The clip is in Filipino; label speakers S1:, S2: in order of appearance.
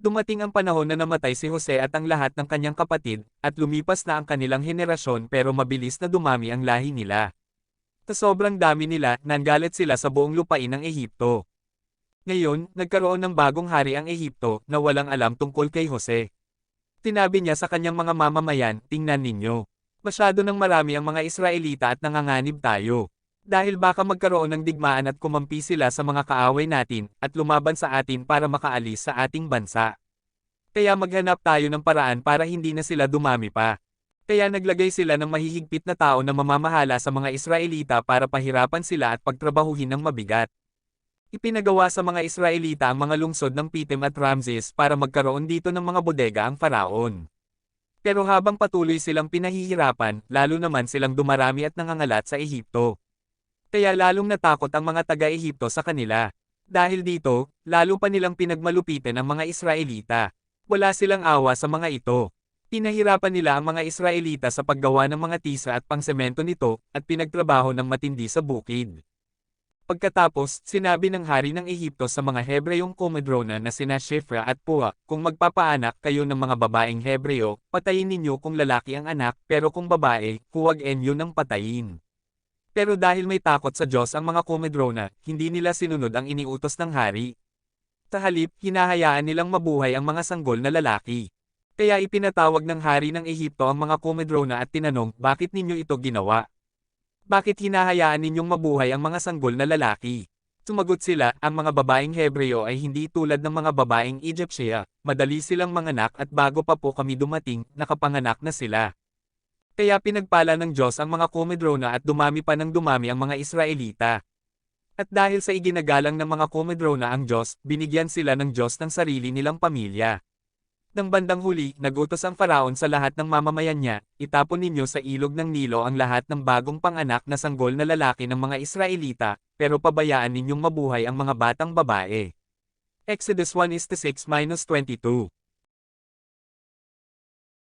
S1: Dumating ang panahon na namatay si Jose at ang lahat ng kanyang kapatid, at lumipas na ang kanilang henerasyon pero mabilis na dumami ang lahi nila. Sa sobrang dami nila, nanggalit sila sa buong lupain ng Ehipto. Ngayon, nagkaroon ng bagong hari ang Ehipto na walang alam tungkol kay Jose. Tinabi niya sa kanyang mga mamamayan, tingnan ninyo. Masyado ng marami ang mga Israelita at nanganganib tayo. Dahil baka magkaroon ng digmaan at kumampi sila sa mga kaaway natin, at lumaban sa atin para makaalis sa ating bansa. Kaya maghanap tayo ng paraan para hindi na sila dumami pa. Kaya naglagay sila ng mahihigpit na tao na mamamahala sa mga Israelita para pahirapan sila at pagtrabahuhin ng mabigat. Ipinagawa sa mga Israelita ang mga lungsod ng Pitim at Ramses para magkaroon dito ng mga bodega ang faraon. Pero habang patuloy silang pinahihirapan, lalo naman silang dumarami at nangangalat sa Ehipto. Kaya lalong natakot ang mga taga-Ehipto sa kanila. Dahil dito, lalo pa nilang pinagmalupitin ang mga Israelita. Wala silang awa sa mga ito. Pinahirapan nila ang mga Israelita sa paggawa ng mga tisa at pangsemento nito, at pinagtrabaho ng matindi sa bukid. Pagkatapos, sinabi ng hari ng Ehipto sa mga Hebreyong Comedrona na sina Shifra at Pua, kung magpapaanak kayo ng mga babaeng Hebreo, patayin ninyo kung lalaki ang anak, pero kung babae, huwag enyo ng patayin. Pero dahil may takot sa Diyos ang mga Comedrona, hindi nila sinunod ang iniutos ng hari. Sa halip, hinahayaan nilang mabuhay ang mga sanggol na lalaki. Kaya ipinatawag ng hari ng Ehipto ang mga Comedrona at tinanong, bakit ninyo ito ginawa? Bakit hinahayaan ninyong mabuhay ang mga sanggol na lalaki? Sumagot sila, ang mga babaeng Hebreo ay hindi tulad ng mga babaeng Egyptia, madali silang manganak at bago pa po kami dumating, nakapanganak na sila. Kaya pinagpala ng Diyos ang mga Comedrona at dumami pa ng dumami ang mga Israelita. At dahil sa iginagalang ng mga Comedrona ang Diyos, binigyan sila ng Diyos ng sarili nilang pamilya. Nang bandang huli, nagutos ang faraon sa lahat ng mamamayan niya, itapon ninyo sa ilog ng Nilo ang lahat ng bagong panganak na sanggol na lalaki ng mga Israelita, pero pabayaan ninyong mabuhay ang mga batang babae. Exodus 1:6-22